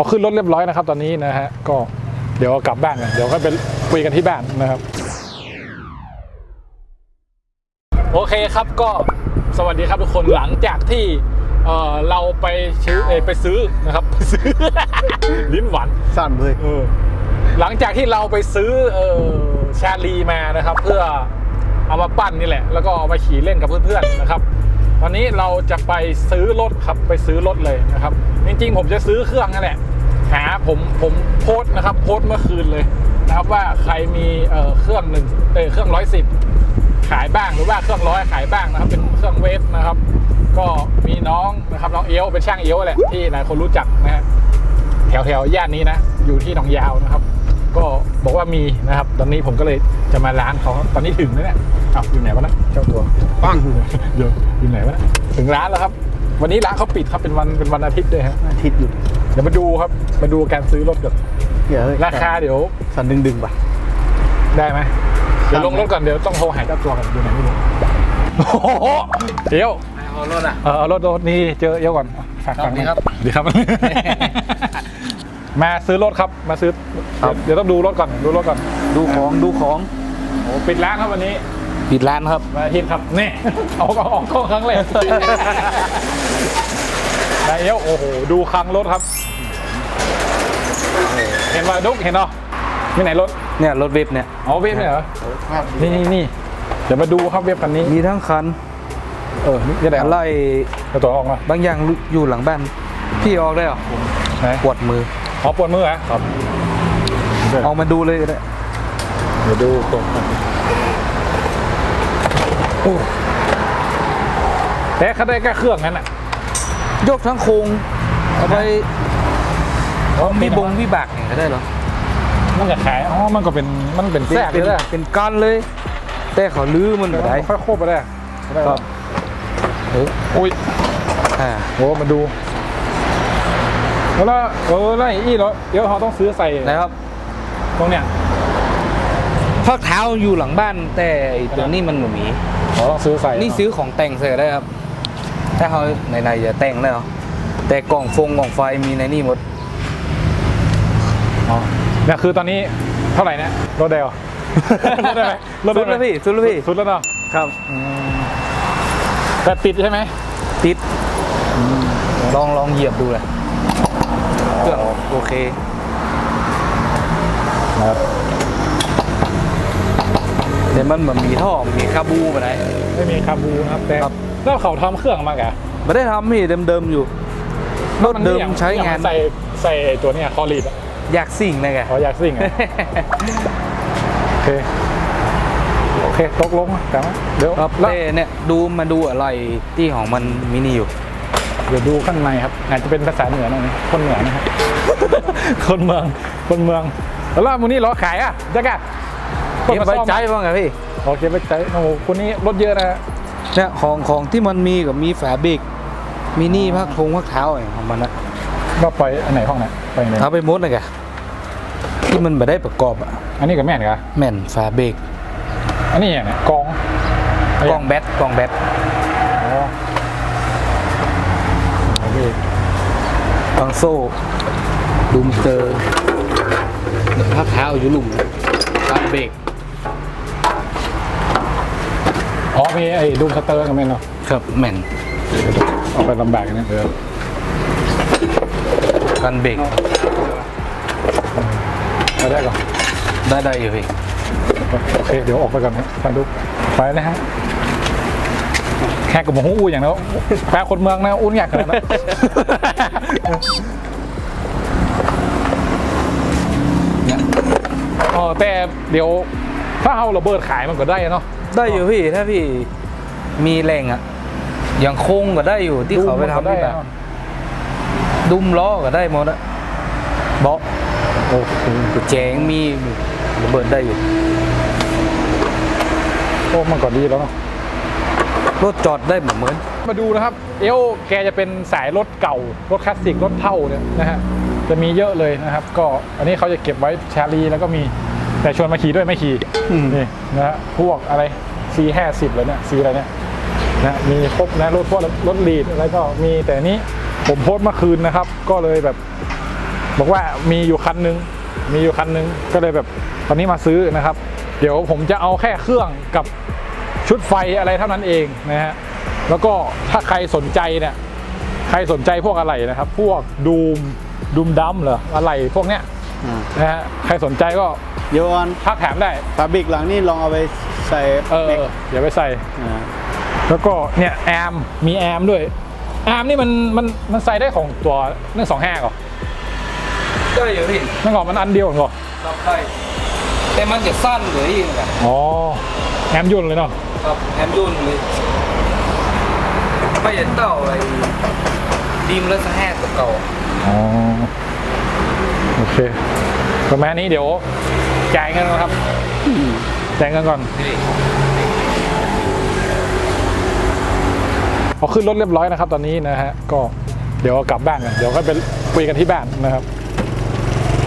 เอาขึ้นรถเรียบร้อยนะครับตอนนี้นะฮะก็เดี๋ยวกลับบ้านกันเดี๋ยวก็ไปคุยกันที่บ้านนะครับ โอเคครับก็สวัสดีครับทุกคนหลังจากที่เอ่อเราไปซื้อเอ่อไปซื้อนะครับไปซื้อ ลิ้นหวานสั่นเลยเออหลังจากที่เราไปซื้อเออชาลีมานะครับ เพื่อเอามาปั้นนี่แหละ แล้วก็เอามาขี่เล่นกับเพื่อนๆนะครับตอนนี้เราจะไปซื้อรถครับไปซื้อรถเลยนะครับ จริงๆ ผมจะซื้อเครื่องนั่นแหละ หาผมผมโพสต์นะครับ โพสต์เมื่อคืนเลยนะครับว่าใครมีเอ่อเครื่องหนึ่งเออเครื่องร้อยสิบขายบ้างหรือว่าเครื่องร้อยขายบ้างนะครับ เป็นเครื่องเวฟนะครับ ก็มีน้องนะครับน้องเอลเป็นช่างเอลแหละที่หลายคนรู้จักนะฮะแถวแถวๆย่านนี้นะ อยู่ที่หนองยาวนะครับ ก็บอกว่ามีนะครับ ตอนนี้ผมก็เลยจะมาร้านเขาตอนนี้ถึงแล้วเนี่ยอ้าวอยู่ไหนวะนะเจ้าตัวปังเดี๋ยวอยู่ไหนวะนะถึงร้านแล้วครับ วันนี้ร้านเขาปิดครับเป็นวันเป็นวันอาทิตย์ด้วยฮะอาทิตย์หยุด เดี๋ยวมาดูครับ มาดูการซื้อรถก่อนเดี๋ยวเฮ้ยราคาเดี๋ยวสั่นดึงดึงๆป่ะ ได้ไหมเดี๋ยวลงรถก่อนเดี๋ยวต้องโทรหาเจ้าตัวก่อนอยู่ไหนไม่รู้โอ้โหเดี๋ยว เอารถอะ เออเอารถรถนี่เจอเดี๋ยวก่อนฝากครับฟังหน่อยครับ ดีครับ มาซื้อรถครับมาซื้อครับ เดี๋ยวต้องดูรถก่อนดูรถก่อนดูของดูของโอ้ปิดร้านครับวันนี้ปิดร้านครับ มาทิตย์ครับนี่ เอาก็ออกกล้องครั้งแรก นายเอลโอ้โห ดูคลังรถครับ เห็นว่าดุกเห็นเนาะมีไหนรถ เนี่ยรถเว็บเนี่ยอ๋อเว็บเนี่ยเหรอ นี่นี่นี่เดี๋ยวมาดูครับเว็บคันนี้ มีทั้งคัน เออนี่จะได้อะไรเอาตัวออกมา บางอย่างอยู่หลังบ้าน พี่ออกได้เหรอไหนปวดมืออ๋อปวดมือเหรอครับออกมาดูเลยก็ได้เดี๋ยวดูตรงโอ้แต่เขาได้แค่เครื่องนั้นอะ ยกทั้งโครงเอาไปมีบงวิบากอย่างก็ได้เหรอมันจะขายอ๋อมันก็เป็นมันเป็นแทรกเป็นเลยเป็นการเลย แต่เขาลื้อมันไม่ได้ค่อยโคบไปได้ได้ครับเอออุ้ยอ่าโอ้มาดูแล้วละเออแล้วไอ้อีเหรอเดี๋ยวเขาต้องซื้อใส่นะครับ ตรงเนี้ยพักเท้าอยู่หลังบ้านแต่ไอ้ตัวนี้มันไม่มีเขาต้องซื้อใส่นี่ซื้อของแต่งใส่ก็ได้ครับ ถ้าเขาในๆจะแต่งได้เหรอแต่กล่องฟงกล่องไฟมีในนี่หมดอ๋อเนี่ยคือตอนนี้เท่าไหร่นะรถเดลรถได้ไหมรถสุได้ดไหมแล้วพี่สุดแล้วพี่สุดแล้วเนาะครับแต่ติดใช่ไหมติดลองลองเหยียบดูเลยเครื่องโอเคนะครับแต่มันเหมือนมีท่อมีคาบูมาไหนไม่มีคาบูนะครับแต่ครับ แล้วเขาทำเครื่องมากะไม่ได้ทำพี่เดิมๆอยู่รถเดิมนอย่างใช้งานอย่ใส่ใส่ตัวเนี้ยคอรีดอะอยากสิ่งนะแกอ๋ออยากซิ่งอะ โอเค โอเค ตกลงกันเดี๋ยวครับแล้วเต้เนี่ยดูมาดูอะไรที่ของมันมินิอยู่ เดี๋ยวดูข้างในครับ อาจจะเป็นภาษาเหนือหน่อยนะคนเหนือนะครับ คนเมือง คนเมือง แล้วล่ะมูนี่ล้อขายอะจักรเก็บไว้ใจบ้างไงพี่ โอเคไปใจโอ้โหคนนี้รถเยอะนะ เนี่ยของของที่มันมีกับมีฝาเบรกมินิพักทงพักเท้าอะไรของมันนะก็ไปอันไหนห้องไหนไปไหนเอาไปหมดเลยแกที่มันไม่ได้ประกอบอะอันนี้กับแม่นกะแม่นฝาเบรกอันนี้เนี่ยกองกล้องแบตกล้องแบตอ๋อโอเคบางโซ่ลุมเตอร์พักเท้าอยู่หลุมฝาเบรก อ๋อมีไอ้ดูมสเตอร์กับแม่นเนาะครับแม่นเอาไปลำบากกันนะเออกันเบรกไปได้ก่อนได้ได้อยู่พี่โอเคเดี๋ยวออกไปก่อนนะฟันดุไปนะฮะแค่กับหมูอู้อย่างแล้วแปลคนเมืองนะอุ้นอยากขนาดนั้นเนี่ยอ๋อแต่เดี๋ยวถ้าเอาระเบิดขายมันก็ได้เนาะ ได้อยู่พี่ถ้าพี่มีแรงอะอย่างโค้งก็ได้อยู่ที่เขาไปทำได้ที่แบบเนาะดุมล้อก็ได้หมดอะเบาะโอ้โหกุญแจงมีระเบิดได้อยู่โอ้มันก็ดีแล้วเนาะรถจอดได้เหมือนเหมือน มาดูนะครับ เอลแกจะเป็นสายรถเก่า รถคลาสสิก รถเท่าเนี่ยนะฮะ จะมีเยอะเลยนะครับ ก็อันนี้เขาจะเก็บไว้ชาลีแล้วก็มี แต่ชวนมาขี่ด้วยไม่ขี่นี่นะฮะพวกอะไร C ห้าสิบเลยเนี่ย C อะไรเนี่ยนะมีครบนะรถพวกรถลีดอะไรก็มีแต่อันนี้ผมโพสต์เมื่อคืนนะครับ ก็เลยแบบ บอกว่ามีอยู่คันนึง มีอยู่คันนึง ก็เลยแบบตอนนี้มาซื้อนะครับ เดี๋ยวผมจะเอาแค่เครื่องกับชุดไฟอะไรเท่านั้นเองนะฮะแล้วก็ถ้าใครสนใจเนี่ยใครสนใจพวกอะไรนะครับ พวกดูมดูมดัมเหรออะไรพวกเนี้ยอ่านะฮะใครสนใจก็ เดี๋ยวก่อนทักแถมได้ฟาบิกหลังนี่ลองเอาไปใส่เออแม็กเดี๋ยวไปใส่อ่าแล้วก็เนี่ยแอมมีแอมด้วยแอมนี่มันมันมันใส่ได้ของตัวหนึ่งสองห้าก่อนได้อยู่พี่นั่นก่อนมันอันเดียวก่อนรับได้แต่มันจะสั้นเลยอีกนะอ๋อแอมยุ่นเลยเนาะครับแฮมยุ่นเลยไม่เห็นเต่าไอ้ดีมเลสแฮตตัวเก่าอ๋อโอเคประมาณนี้เดี๋ยว จ่ายเงินก่อนครับจ่ายเงินก่อนนี่พอขึ้นรถเรียบร้อยนะครับ ตอนนี้นะฮะก็เดี๋ยวกลับบ้านกันเดี๋ยวก็ไปคุยกันที่บ้านนะครับ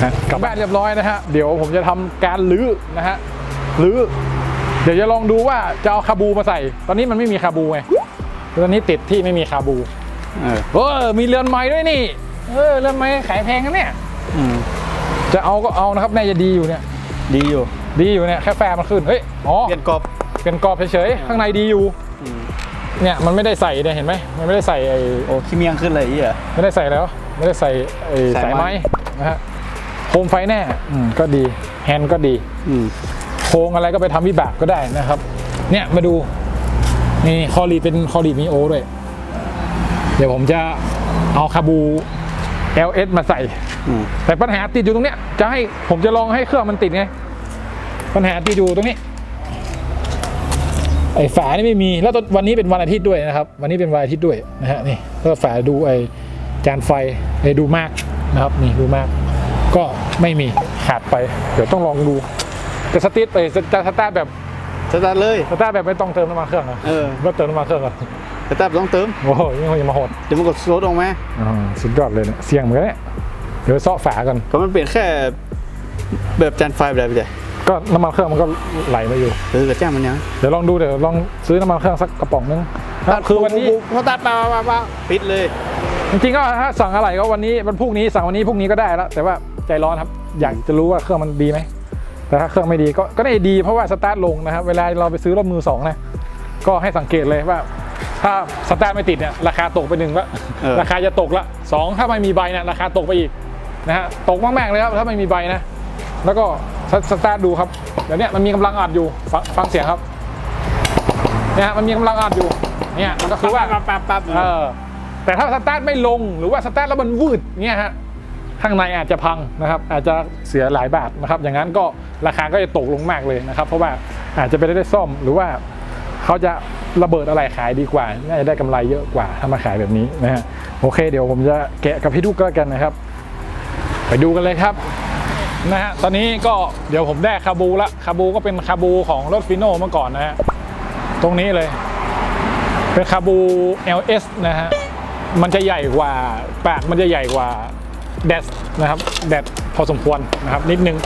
นะกลับบ้านเรียบร้อยนะฮะเดี๋ยวผมจะทำการลื้อนะฮะลื้อเดี๋ยวจะลองดูว่าจะเอาคาบูมาใส่ ตอนนี้มันไม่มีคาบูไงตอนนี้ติดที่ไม่มีคาบูเออเออมีเรือนไม้ด้วยนี่ เออเรือนไม้ขายแพงนะเนี่ยอืมจะเอาก็เอานะครับน่าจะดีอยู่เนี่ย ดีอยู่ ดีอยู่เนี่ยแค่แฟร์มันขึ้นเฮ้ยอ๋อเปลี่ยนกรอบเป็นกรอบเฉยๆข้างในดีอยู่อืมเนี่ยมันไม่ได้ใส่เนี่ยเห็นไหมมันไม่ได้ใส่ไอ้โอ้ขี้เมียงขึ้นเลยอีอะไม่ได้ใส่แล้ว ไม่ได้ใส่ไอ้สาสายยไม้ไม้นะฮะโคมไฟแน่อืมก็ดีแฮนด์ก็ดีอืมโครงอะไรก็ไปทำวิบากก็ได้นะครับ เนี่ยมาดูนี่คอรีเป็นคอรีมีโอด้วย เดี๋ยวผมจะเอาคาบู LS มาใส่ อืมแต่ปัญหาติดอยู่ตรงเนี้ย จะให้ผมจะลองให้เครื่องมันติดไง ปัญหาติดอยู่ตรงนี้ ไอ้ฝานี่ไม่มี แล้วตอนวันนี้เป็นวันอาทิตย์ด้วยนะครับ วันนี้เป็นวันอาทิตย์ด้วยนะฮะนี่ก็ฝาดูไอ้จานไฟไอ้ดูมากนะครับ นี่ดูมาก ก็ไม่มีขาดไป เดี๋ยวต้องลองดูจะสตาร์ทไปจะสตาร์ทแบบสตาร์ทเลยสตาร์ทแบบไม่ต้องเติมน้ำมันเครื่องเหรอเออ ก็เติมน้ำมันเครื่องเหรอส ตาร์ทต้องเติมโอ้โหยังยังมาโหดเดี๋ยวมันกดรถออกไหมอ่าสุดยอดเลยเนี่ยเสี่ยงเหมือนกันเนี่ยเดี๋ยวเซาะฝากันก็มันเปลี่ยนแค่แบบจานไฟแบบไปเลยก็น้ำมันเครื่องมันก็ไหลมาอยู่เออกระจ้างมันยังเดี๋ยวลองดูเดี๋ยวลองซื้อน้ำมันเครื่องสักกระป๋องนึงก็คือวันนี้พอตัดปาปาปาปิดเลย จริงๆก็ถ้าสั่งอะไรก็วันนี้วันพรุ่งนี้สั่งวันนี้พรุ่งนี้ก็ได้แล้ว แต่ว่าใจร้อนครับอยากจะรู้ว่าเครื่องมันดีไหมแต่ถ้าเครื่องไม่ดีก็ก็ได้ดีเพราะว่าสตาร์ทลงนะครับเวลาเราไปซื้อรถมือสองนะก็ให้สังเกตเลยว่า ถ้าสตาร์ทไม่ติดเนี่ยราคาตกไปหนึ่งละเออราคาจะตกละสองถ้าไม่มีใบเนี่ยราคาตกไปอีกนะฮะตกมากๆเลยครับถ้าไม่มีใบนะ แล้วก็สสตาร์ทดูครับเดี๋ยวเนี้มันมีกำลังอัดอยู่ฟังฟังเสียงครับเนี่ยฮะมันมีกำลังอัดอยู่เนี่ยก็คือว่าปั๊บปั๊บปั๊บเออแต่ถ้าสตาร์ทไม่ลงหรือว่าสตาร์ทแล้วมันวืดเนี่ยฮะข้างในอาจจะพังนะครับ อาจจะเสียหลายบาทนะครับ อย่างนั้นก็ราคาก็จะตกลงมากเลยนะครับ เพราะว่าอาจจะไปได้ซ่อมหรือว่าเขาจะ ระเบิดอะไรขายดีกว่า น่าจะได้กำไรเยอะกว่าถ้ามาขายแบบนี้นะฮะโอเค เดี๋ยวผมจะแกะกับพี่ดุกก็แล้วกันนะครับ ไปดูกันเลยครับนะฮะตอนนี้ก็เดี๋ยวผมได้คาบูละคาบูก็เป็นคาบูของรถฟิโน่เมื่อก่อนนะฮะตรงนี้เลย เป็นคาบู LS นะฮะมันจะใหญ่กว่าปากมันจะใหญ่กว่าแดดนะครับแดดพอสมควรนะครับ นิดนึง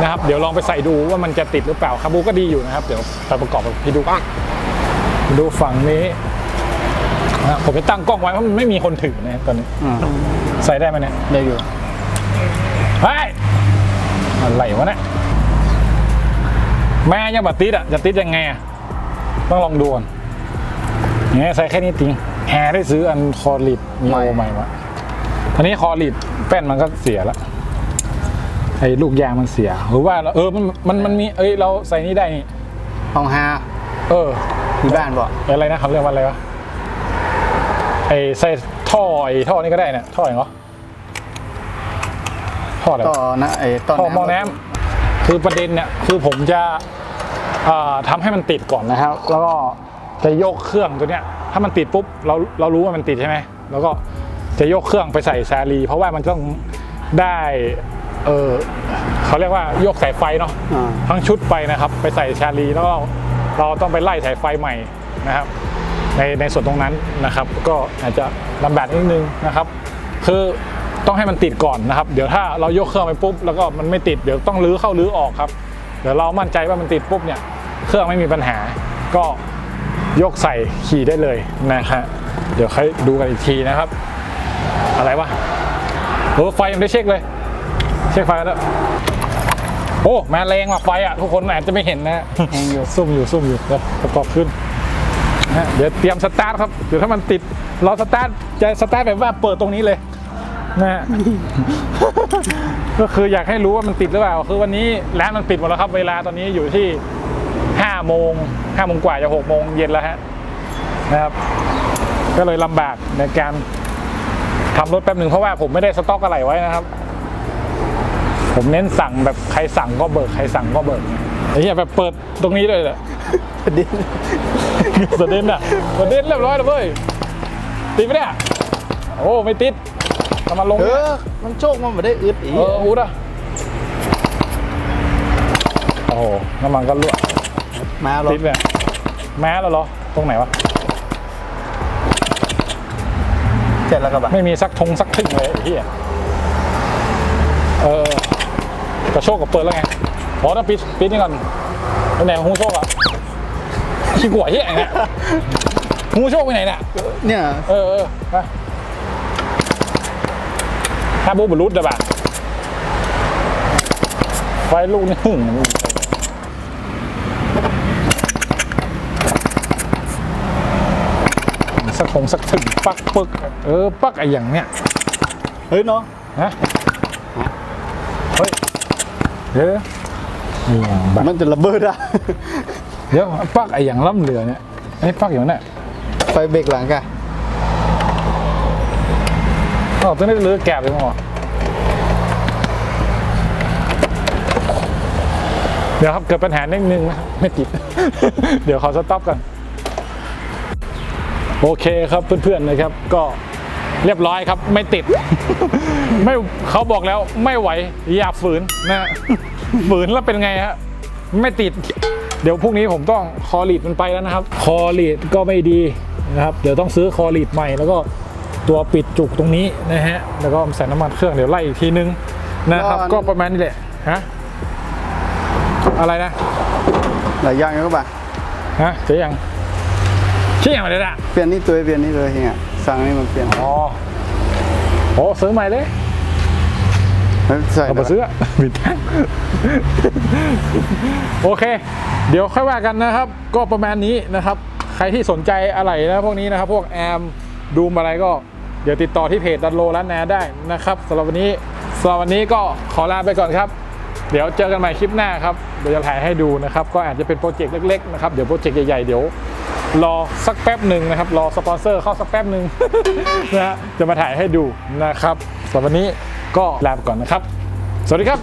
นะครับ เดี๋ยวลองไปใส่ดูว่ามันจะติดหรือเปล่าคาบูก็ดีอยู่นะครับ เดี๋ยวไปประกอบกับพี่ดู ดูฝั่งนี้นะผมจะตั้งกล้องไว้เพราะมันไม่มีคนถือนะตอนนี้อ่าใส่ได้ไหมเนี่ยได้อยู่เฮ้ยอะไรวะเนี่ยแม่ยังบัดติดอะจะติดยังไงอะต้องลองดูก่อนเนี่ยใส่แค่นี้จริงแฮร์ได้ซื้ออันคอร์ลิดมีโอใหม่มาทีนี้คอร์ลิดแป้นมันก็เสียละไอ้ลูกยางมันเสีย หรือว่าเราเออมันมันมันมีเอ้ยเราใส่นี่ได้นี่ ห้องฮาเออ ที่บ้านบ่อะไรนะเขาเรียกว่าอะไรวะไอ้ใส่ท่อไอ้ท่อนี่ก็ได้เนี่ยท่ออย่างเหรอท่ออะไรวะ ต่อนะไอ้ต่อท่อหม้อน้ำคือประเด็นเนี่ยคือผมจะเอ่อทำให้มันติดก่อนนะครับ แล้วก็จะยกเครื่องตัวเนี้ยถ้ามันติดปุ๊บเราเรารู้ว่ามันติดใช่ไหมแล้วก็จะยกเครื่องไปใส่แซลีเพราะว่ามันต้องได้เออเขาเรียกว่ายกสายไฟเนาะ อ่า ทั้งชุดไปนะครับ ไปใส่ชาลีแล้วก็ เราต้องไปไล่สายไฟใหม่นะครับในในส่วนตรงนั้นนะครับก็อาจจะลำบากนิดนึงนะครับคือต้องให้มันติดก่อนนะครับ เดี๋ยวถ้าเรายกเครื่องไปปุ๊บแล้วก็มันไม่ติดเดี๋ยวต้องรื้อเข้ารื้อออกครับเดี๋ยวเรามั่นใจว่ามันติดปุ๊บเนี่ยเครื่องไม่มีปัญหา ก็ยกใส่ขี่ได้เลยนะฮะเดี๋ยวค่อยดูกันอีกทีนะครับ อะไรวะเออไฟยังไม่ได้เช็คเลย เช็คไฟแล้ว โอ้มาแรงว่ะไฟอะทุกคนอาจจะไม่เห็นนะฮะแหงอยู่ซุ่มอยู่ซุ่มอยู่เดี๋ยวประกอบขึ้นนะฮะเดี๋ยวเตรียมสตาร์ทครับเดี๋ยวถ้ามันติดเราสตาร์ทจะสตาร์ทแบบว่าเปิดตรงนี้เลยนะฮะ ก็คืออยากให้รู้ว่ามันติดหรือเปล่า คือวันนี้ร้านมันปิดหมดแล้วครับ เวลาตอนนี้อยู่ที่ห้าโมงห้าโมงกว่าจะหกโมงเย็นแล้วฮะนะครับ ก็เลยลำบากในการทำรถแป๊บหนึ่งเพราะว่าผมไม่ได้สต็อกอะไรไว้นะครับ ผมเน้นสั่งแบบใครสั่งก็เบิกใครสั่งก็เบิกไอ้เหี้ยแบบเปิดตรงนี้เลยแหละดินประเด็นอะประเด็นเรียบร้อยแล้วเว้ยติดไหมเนี่ยโอ้ไม่ติดทำมาลงเอเนี่ยอมันโชคมันไม่ได้อึดอีกเอออูดอะโอ้โหน้ำมันก็รั่วมาหรอติดเนี่ยแม้แล้วเหรอตรงไหนวะเสร็จแล้วก็บะไม่มีสักทงสักทึ่งเลยไอ้เหี้ยเออ กระโชกกับเปิดแล้วไงพอต้องปิดปิดนี่ก่อนไปไหนของหูโชคอะขี้หัวเหี้ยเนี่ยหูโชคไปไหนเนี่ยเนี่ยเออเออไปถ้าบูบรุษได้ป่ะไฟลูกนี่หึ่งสักคงสักถึงปักปึก เออ ปักไอ้อย่างเนี้ย เฮ้ยเนาะฮะเฮ้ย เดี๋ยวไอ้อย่างบักมันจะระเบิดอะเดี๋ยวปักไอ้อย่างล่ำเรือเนี่ยไอ้ปักอย่างนั้นน่ะไฟเบรกหลังกะอ๋อตัวนี้เรือแกบเลยมั้งวะเดี๋ยวครับเกิดปัญหานิดนึงนะไม่ติด เดี๋ยวขอสต็อปก่อนโอเคครับเพื่อนๆนะครับก็ เรียบร้อยครับ ไม่ติด ไม่เขาบอกแล้วไม่ไหว อย่าฝืนนะฝืนแล้วเป็นไงฮะไม่ติด เดี๋ยวพรุ่งนี้ผมต้องคอลีดมันไปแล้วนะครับ คอลีดก็ไม่ดีนะครับ เดี๋ยวต้องซื้อคอลีดใหม่ แล้วก็ตัวปิดจุกตรงนี้นะฮะ แล้วก็ใส่น้ำมันเครื่องเดี๋ยวไล่อีกทีนึงนะครับ ก็ประมาณนี้แหละฮะอะไรนะหลายอย่างอยู่ก็บะฮะเจ๊ยังเจ๊ยังอะไรนะเปลี่ยนนี่ตัวเปลี่ยนนี่เลยเฮีย สั่งนี่มันเปลี่ยนอ๋อโอ้ซื้อใหม่เลยแล้วใส่เอาไปซื้ออะบิดแท่งโอเค เดี๋ยวค่อยว่ากันนะครับ ก็ประมาณนี้นะครับ ใครที่สนใจอะไรนะพวกนี้นะครับ พวกแอมดูมอะไรก็เดี๋ยวติดต่อที่เพจดันโลร้านนาได้นะครับสำหรับวันนี้สำหรับวันนี้ก็ขอลาไปก่อนครับ เดี๋ยวเจอกันใหม่คลิปหน้าครับเดี๋ยวจะถ่ายให้ดูนะครับ ก็อาจจะเป็นโปรเจกต์เล็กๆนะครับเดี๋ยวโปรเจกต์ใหญ่ๆเดี๋ยว รอสักแป๊บหนึ่งนะครับ รอสปอนเซอร์เข้าสักแป๊บหนึ่งนะฮะจะมาถ่ายให้ดูนะครับสำหรับวันนี้ก็ลาไปก่อนนะครับ สวัสดีครับ